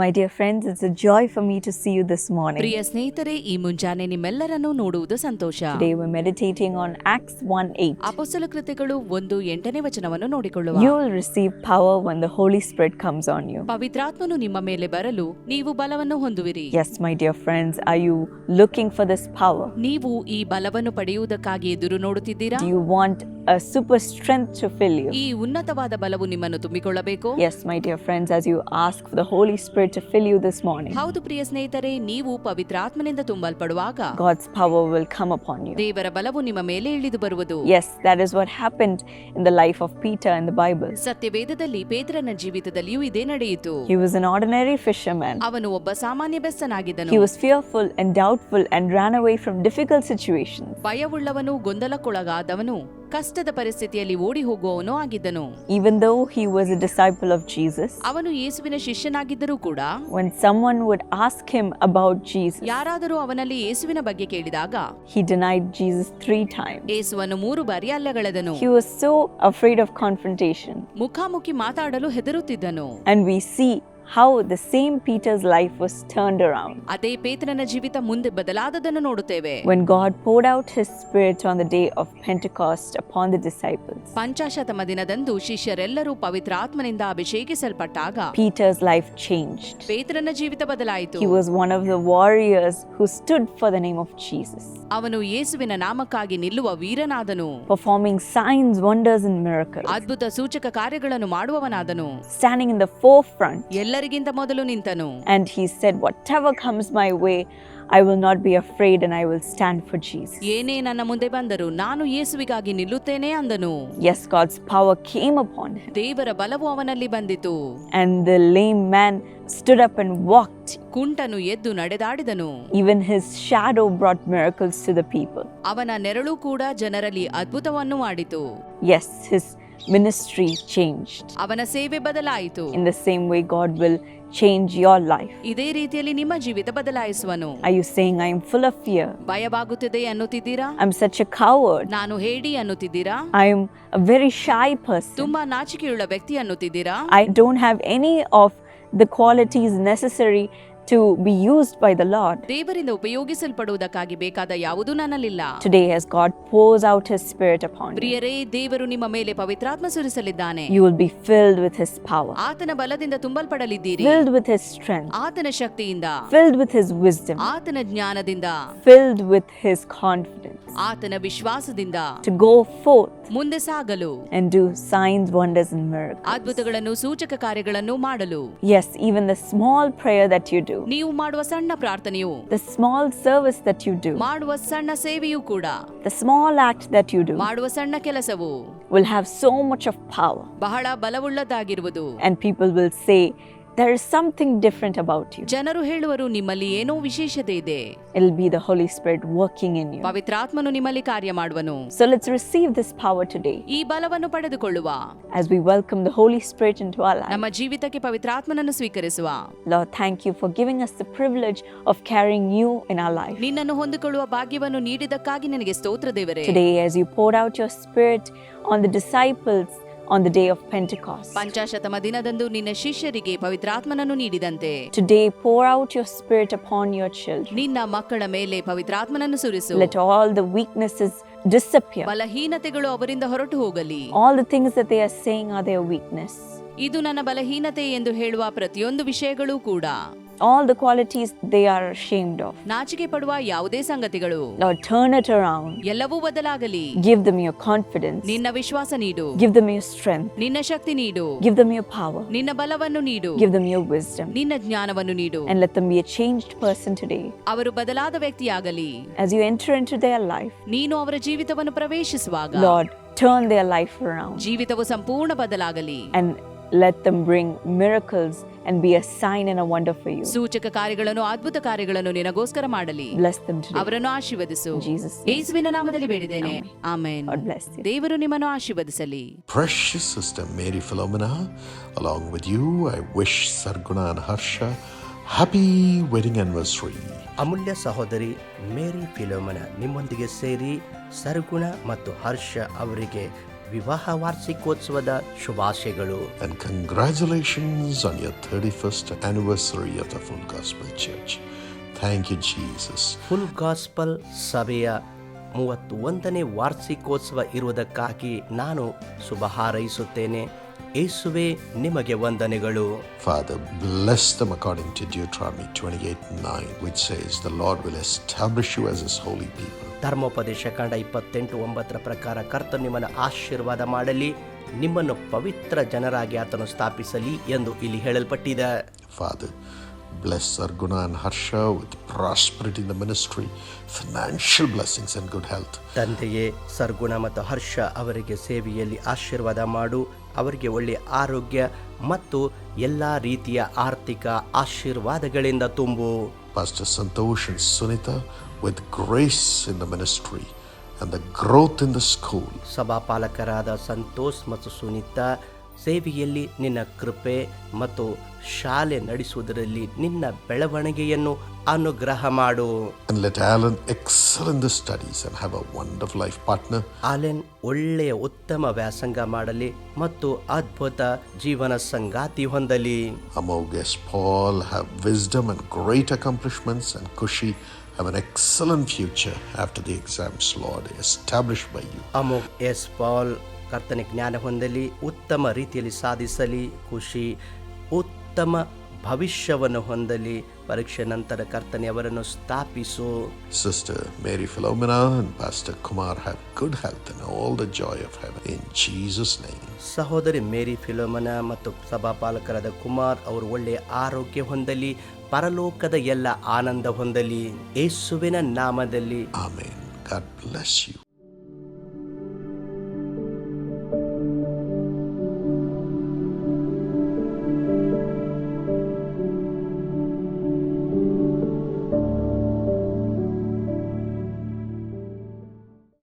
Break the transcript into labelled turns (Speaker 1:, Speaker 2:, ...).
Speaker 1: My dear friends it's a joy for me to see you this morning
Speaker 2: ಪ್ರಿಯ ಸ್ನೇಹಿತರೆ ಈ ಮುಂಜಾನೆ ನಿಮ್ಮೆಲ್ಲರನ್ನು ನೋಡುವುದು ಸಂತೋಷ.
Speaker 1: ದೇವರ್ meditating on Acts one eight
Speaker 2: ಅಪೋಸಲ ಕೃತಿಗಳು ಒಂದು ಎಂಟನೇ ವಚನವನ್ನು ನೋಡಿಕೊಳ್ಳುವ.
Speaker 1: You will receive power when the Holy Spirit comes on you
Speaker 2: ಪವಿತ್ರಾತ್ಮನು ನಿಮ್ಮ ಮೇಲೆ ಬರಲು ನೀವು ಬಲವನ್ನು ಹೊಂದುವಿರಿ.
Speaker 1: Yes my dear friends I you looking for this power
Speaker 2: ನೀವು ಈ ಬಲವನ್ನು ಪಡೆಯುವುದಕ್ಕಾಗಿ ಎದುರು ನೋಡುತ್ತಿದ್ದೀರಾ?
Speaker 1: You want a super strength to fill you
Speaker 2: ಈ ಉನ್ನತವಾದ ಬಲವು ನಿಮ್ಮನ್ನು ತುಂಬಿಕೊಳ್ಳಬೇಕು?
Speaker 1: Yes my dear friends as you ask for the Holy Spirit to fill you this morning,
Speaker 2: ಹೌದು ಪ್ರಿಯ ಸ್ನೇಹಿತರೆ ನೀವು ಪವಿತ್ರಾತ್ಮನಿಂದ ತುಂಬಲ್ಪಡುವಾಗ
Speaker 1: God's power will come upon you.
Speaker 2: ದೇವರ ಬಲವು ನಿಮ್ಮ ಮೇಲೆ ಇಳಿದು ಬರುವುದು
Speaker 1: Yes, that is what happened in the life of Peter in the Bible.
Speaker 2: ಸತ್ಯವೇದದಲ್ಲಿ ಪೇತ್ರನ ಜೀವಿತದಲ್ಲಿಯೂ ಇದೇ ನಡೆಯಿತು
Speaker 1: He was an ordinary fisherman.
Speaker 2: ಅವನು ಒಬ್ಬ ಸಾಮಾನ್ಯ
Speaker 1: He was fearful and doubtful and ran away from difficult situations.
Speaker 2: ಭಯವುಳ್ಳವನು ಗೊಂದಲಕ್ಕೊಳಗಾದವನು ಕಷ್ಟದ ಪರಿಸ್ಥಿತಿಯಲ್ಲಿ ಓಡಿ ಹೋಗುವವನು ಆಗಿದ್ದನು
Speaker 1: even though he was a disciple of Jesus,
Speaker 2: ಅವನು ಯೇಸುವಿನ ಶಿಷ್ಯನಾಗಿದ್ದರೂ ಕೂಡ
Speaker 1: when someone would ask him about Jesus,
Speaker 2: ಯಾರಾದರೂ ಅವನಲ್ಲಿ ಯೇಸುವಿನ ಬಗ್ಗೆ ಕೇಳಿದಾಗ
Speaker 1: he denied Jesus three times.
Speaker 2: ಯೇಸುವನ್ನು ಮೂರು ಬಾರಿ ಅಲ್ಲಗಳೆದನು
Speaker 1: He was so afraid of confrontation.
Speaker 2: ಮುಖಾಮುಖಿ ಮಾತಾಡಲು ಹೆದರುತ್ತಿದ್ದನು
Speaker 1: And we see how the same Peter's life was turned around.
Speaker 2: ಅದೇ ಪೇತ್ರನ ಜೀವಿತ ಮುಂದೆ ಬದಲಾದದನ್ನು ನೋಡುತ್ತೇವೆ
Speaker 1: When God poured out his Spirit on the day of Pentecost upon the disciples,
Speaker 2: ಪಂಚಾಶತಮ ದಿನದಂದು ಶಿಷ್ಯರೆಲ್ಲರೂ ಪವಿತ್ರಾತ್ಮನಿಂದ ಅಭಿಷೇಕಿಸಲ್ಪಟ್ಟಾಗ
Speaker 1: Peter's life changed.
Speaker 2: ಪೇತ್ರನ ಜೀವಿತ ಬದಲಾಯಿತು
Speaker 1: He was one of the warriors who stood for the name of Jesus,
Speaker 2: ಅವನು ಯೇಸುವಿನ ನಾಮಕ್ಕಾಗಿ ನಿಲ್ಲುವ ವೀರನಾದನು
Speaker 1: performing signs, wonders, and miracles,
Speaker 2: ಅದ್ಭುತ ಸೂಚಕ ಕಾರ್ಯಗಳನ್ನು ಮಾಡುವವನಾದನು
Speaker 1: standing in the forefront.
Speaker 2: ಎಲ್ಲರಿಗಿಂತ ಮೊದಲು ನಿಂತನು
Speaker 1: And he said, Whatever comes my way, I will not be afraid and I will stand for Jesus.
Speaker 2: ಏನೇ ನನ್ನ ಮುಂದೆ ಬಂದರು ನಾನು ಯೇಸುವಿಗಾಗಿ ನಿಲ್ಲುತ್ತೇನೆ ಅಂದನು
Speaker 1: Yes, God's power came upon him,
Speaker 2: ದೇವರ ಬಲವು ಅವನಲ್ಲಿ ಬಂದಿತು
Speaker 1: and the lame man stood up and walked.
Speaker 2: ಕುಂಟನು ಎದ್ದು ನಡೆದಾಡಿದನು
Speaker 1: Even his shadow brought miracles to the people.
Speaker 2: ಅವನ ನೆರಳು ಕೂಡ ಜನರಲ್ಲಿ ಅದ್ಭುತವನ್ನು ಮಾಡಿತು
Speaker 1: Yes, his ministry changed.
Speaker 2: ಅವನ ಸೇವೆ ಬದಲಾಯಿತು
Speaker 1: In the same way, God will change your life.
Speaker 2: ಇದೇ ರೀತಿಯಲ್ಲಿ ನಿಮ್ಮ ಜೀವಿತ ಬದಲಾಯಿಸುವನು
Speaker 1: Are you saying, I am full of fear?
Speaker 2: ಭಯವಾಗುತ್ತದೆ ಅನ್ನುತ್ತಿದ್ದೀರಾ
Speaker 1: I'm such a coward.
Speaker 2: ನಾನು ಹೇಡಿ ಅನ್ನುತ್ತಿದ್ದೀರಾ
Speaker 1: I am a very shy person.
Speaker 2: ತುಂಬಾ ನಾಚಿಕೆಯುಳ್ಳ ವ್ಯಕ್ತಿ ಅನ್ನುತ್ತಿದ್ದೀರಾ
Speaker 1: I don't have any of the qualities necessary to be used by the Lord.
Speaker 2: ದೇವರಿಂದ ಉಪಯೋಗಿಸಲ್ಪಡುವುದಕ್ಕಾಗಿ ಬೇಕಾದ ಯಾವುದೂ ನನ್ನಲ್ಲಿಲ್ಲ
Speaker 1: Today, as God pours out His Spirit upon you,
Speaker 2: ಪ್ರಿಯರೇ ದೇವರು ನಿಮ್ಮ ಮೇಲೆ ಪವಿತ್ರಾತ್ಮ ಸುರಿಸಲಿದ್ದಾನೆ
Speaker 1: you will be filled with His power,
Speaker 2: ಆತನ ಬಲದಿಂದ ತುಂಬಲ್ಪಡಲಿದ್ದೀರಿ
Speaker 1: filled with His strength,
Speaker 2: ಆತನ ಶಕ್ತಿಯಿಂದ
Speaker 1: filled with His wisdom,
Speaker 2: ಆತನ ಜ್ಞಾನದಿಂದ
Speaker 1: filled with His confidence
Speaker 2: ಆತನ ವಿಶ್ವಾಸದಿಂದ
Speaker 1: to go forth
Speaker 2: ಮುಂದೆ ಸಾಗಲು
Speaker 1: and do signs, wonders, and miracles.
Speaker 2: ಅದ್ಭುತಗಳನ್ನು ಸೂಚಕ ಕಾರ್ಯಗಳನ್ನು ಮಾಡಲು
Speaker 1: Yes, even the small prayer that you do,
Speaker 2: ನೀವು ಮಾಡುವ ಸಣ್ಣ ಪ್ರಾರ್ಥನೆಯು
Speaker 1: the small service that you do,
Speaker 2: ಮಾಡುವ ಸಣ್ಣ ಸೇವೆಯೂ ಕೂಡ
Speaker 1: the small act that you do
Speaker 2: ಮಾಡುವ ಸಣ್ಣ ಕೆಲಸವು
Speaker 1: will have so much of power.
Speaker 2: ಬಹಳ ಬಲವುಳ್ಳದಾಗಿರುವುದು
Speaker 1: And people will say, There is something different about you.
Speaker 2: ಜನರು ಹೇಳುವರು ನಿಮ್ಮಲ್ಲಿ ಏನೋ ವಿಶೇಷತೆ ಇದೆ
Speaker 1: It'll be the Holy Spirit working in you.
Speaker 2: ಪವಿತ್ರಾತ್ಮನು ನಿಮ್ಮಲ್ಲಿ ಕಾರ್ಯ ಮಾಡುವನು
Speaker 1: So let's receive this power today
Speaker 2: ಈ ಬಲವನ್ನು ಪಡೆದುಕೊಳ್ಳುವ
Speaker 1: as we welcome the Holy Spirit into our life.
Speaker 2: ನಮ್ಮ ಜೀವಿತಕ್ಕೆ ಪವಿತ್ರಾತ್ಮನನ್ನು ಸ್ವೀಕರಿಸುವ
Speaker 1: Lord, thank you for giving us the privilege of carrying you in our life.
Speaker 2: ನಿನ್ನನ್ನು ಹೊಂದಿಕೊಳ್ಳುವ ಭಾಗ್ಯವನ್ನು ನೀಡಿದಕ್ಕಾಗಿ ನಿನಗೆ ಸ್ತೋತ್ರ ದೇವರೇ
Speaker 1: Today, as you poured out your Spirit on the disciples on the day of Pentecost.
Speaker 2: ಪಂಚಾಶತಮ ದಿನದಂದು ನಿನ್ನ ಶಿಷ್ಯರಿಗೆ ಪವಿತ್ರಾತ್ಮನನ್ನು ನೀಡಿದಂತೆ
Speaker 1: Today, pour out your Spirit upon your children.
Speaker 2: ನಿನ್ನ ಮಕ್ಕಳ ಮೇಲೆ ಪವಿತ್ರಾತ್ಮನನ್ನು ಸುರಿಸು
Speaker 1: Let all the weaknesses disappear.
Speaker 2: ಬಲಹೀನತೆಗಳು ಅವರಿಂದ ಹೊರಟು ಹೋಗಲಿ
Speaker 1: All the things that they are saying are their weakness.
Speaker 2: ಇದು ನನ್ನ ಬಲಹೀನತೆ ಎಂದು ಹೇಳುವ ಪ್ರತಿಯೊಂದು ವಿಷಯಗಳೂ ಕೂಡ
Speaker 1: All the qualities they are ashamed of.
Speaker 2: ನಾಚಿಕೆ ಪಡುವ ಯಾವುದೇ ಸಂಗತಿಗಳು
Speaker 1: Lord, turn it around.
Speaker 2: ಎಲ್ಲವೂ ಬದಲಾಗಲಿ
Speaker 1: Give them your confidence.
Speaker 2: ನಿನ್ನ ವಿಶ್ವಾಸ ನೀಡು
Speaker 1: Give them your strength.
Speaker 2: ನಿನ್ನ ಶಕ್ತಿ ನೀಡು
Speaker 1: Give them your power.
Speaker 2: ನಿನ್ನ ಬಲವನ್ನು ನೀಡು
Speaker 1: Give them your wisdom.
Speaker 2: ನಿನ್ನ ಜ್ಞಾನವನ್ನು ನೀಡು
Speaker 1: And let them be a changed person today.
Speaker 2: ಅವರು ಬದಲಾದ ವ್ಯಕ್ತಿಯಾಗಲಿ
Speaker 1: As you enter into their life,
Speaker 2: ನೀನು ಅವರ ಜೀವಿತವನ್ನು ಪ್ರವೇಶಿಸುವಾಗ
Speaker 1: Lord, turn their life around
Speaker 2: ಜೀವಿತವು ಸಂಪೂರ್ಣ ಬದಲಾಗಲಿ
Speaker 1: and let them bring miracles and be a sign and a wonder for you.
Speaker 2: ಸೂಚಕ ಕಾರ್ಯಗಳನ್ನು ಅದ್ಭುತ ಕಾರ್ಯಗಳನ್ನು ನಿನಗೋಸ್ಕರ ಮಾಡಲಿ
Speaker 1: Bless them today.
Speaker 2: ಅವರನ್ನು ಆಶೀರ್ವದಿಸು
Speaker 1: In Jesus' name.
Speaker 2: ಯೇಸುವಿನ ನಾಮದಲ್ಲಿ ಬೇಡಿದ್ದೇನೆ Amen.
Speaker 1: God bless you.
Speaker 2: ದೇವರು ನಿಮ್ಮನ್ನು ಆಶೀರ್ವದಿಸಲಿ
Speaker 3: Precious Sister Mary Philomena, along with you, I wish Sarguna and Harsha happy wedding anniversary.
Speaker 4: ಅಮೂಲ್ಯ ಸಹೋದರಿ ಮೇರಿ ಫಿಲೋಮನ ನಿಮ್ಮೊಂದಿಗೆ ಸೇರಿ ಸರ್ಗುಣ ಮತ್ತು ಹರ್ಷ ಅವರಿಗೆ ವಿವಾಹ ವಾರ್ಷಿಕೋತ್ಸವದ ಶುಭಾಶಯಗಳು.
Speaker 3: And congratulations on your thirty first anniversary of the Full Gospel Church thank you Jesus
Speaker 4: Full Gospel ಸಭೆಯ ಮೂವತ್ತೊಂದನೇ ವಾರ್ಷಿಕೋತ್ಸವ ಇರುವುದಕ್ಕಾಗಿ ನಾನು ಶುಭ ಹಾರೈಸುತ್ತೇನೆ. ಏಸುವೆ ನಿಮಗೆ ವಂದನೆಗಳು.
Speaker 3: Father bless them according to Deuteronomy twenty eight nine which says the Lord will establish you as his holy people
Speaker 4: ಧರ್ಮೋಪದೇಶ ಕಂಡ ಇಪ್ಪತ್ತೆಂಟು ಒಂಬತ್ತರ ಪ್ರಕಾರ ಕರ್ತ ನಿಮ್ಮನ್ನು ಆಶೀರ್ವಾದ ಮಾಡಲಿ ನಿಮ್ಮನ್ನು ಪವಿತ್ರ ಜನರಾಗಿ ಆತನು ಸ್ಥಾಪಿಸಲಿ ಎಂದು ಇಲ್ಲಿ ಹೇಳಲ್ಪಟ್ಟಿದೆ.
Speaker 3: Father bless Sarguna and Harsha with prosperity in the ministry, financial blessings, and good health.
Speaker 4: ತಂದೆಯೇ ಸರ್ಗುಣ ಮತ್ತು ಹರ್ಷ ಅವರಿಗೆ ಸೇವೆಯಲ್ಲಿ ಆಶೀರ್ವಾದ ಮಾಡು. ಅವರಿಗೆ ಒಳ್ಳೆಯ ಆರೋಗ್ಯ ಮತ್ತು ಎಲ್ಲ ರೀತಿಯ ಆರ್ಥಿಕ ಆಶೀರ್ವಾದಗಳಿಂದ ತುಂಬು.
Speaker 3: Pastor Santosh and Sunita with grace in the ministry and the growth in the school.
Speaker 4: ಸಭಾಪಾಲಕರಾದ Santosh ಮತ್ತು ಸುನೀತಾ ಸೇವೆಯಲ್ಲಿ ನಿನ್ನ ಕೃಪೆ ಮತ್ತು ಶಾಲೆ ನಡೆಸುವುದರಲ್ಲಿ ನಿನ್ನ ಬೆಳವಣಿಗೆಯನ್ನು ಅನುಗ್ರಹ ಮಾಡು
Speaker 3: And let Alan excel in the studies and have a wonderful life partner.
Speaker 4: ಆಲೆನ್ ಒಳ್ಳೆಯ ಉತ್ತಮ ವ್ಯಾಸಂಗ ಮಾಡಲಿ ಮತ್ತು ಅದ್ಭುತ ಜೀವನ ಸಂಗಾತಿ ಹೊಂದಲಿ
Speaker 3: ಖುಷಿ Paul have wisdom and great accomplishments, and Kushi have an excellent future after the exams, Lord, established by you.
Speaker 4: Amok S. Pal ಕರ್ತನ ಜ್ಞಾನ ಹೊಂದಲಿ ಉತ್ತಮ ರೀತಿಯಲ್ಲಿ ಸಾಧಿಸಲಿ ಖುಷಿ ಉತ್ತಮ ಭವಿಷ್ಯವನ್ನು ಹೊಂದಲಿ ಪರೀಕ್ಷೆ ನಂತರ ಕರ್ತನೆ ಅವರನ್ನು ಸ್ಥಾಪಿಸು
Speaker 3: sister Mary Philomena and Pastor Kumar have good health and all the joy of heaven. In Jesus' name.
Speaker 4: ಸಹೋದರಿ ಮೇರಿ ಫಿಲೋಮನ ಮತ್ತು ಸಭಾಪಾಲಕರಾದ ಕುಮಾರ್ ಅವರು ಒಳ್ಳೆಯ ಆರೋಗ್ಯ ಹೊಂದಲಿ ಪರಲೋಕದ ಎಲ್ಲ ಆನಂದ ಹೊಂದಲಿ ಯೇಸುವಿನ ನಾಮದಲ್ಲಿ
Speaker 3: ಆಮೇನ್ ಗಾಡ್ ಬ್ಲೆಸ್ you.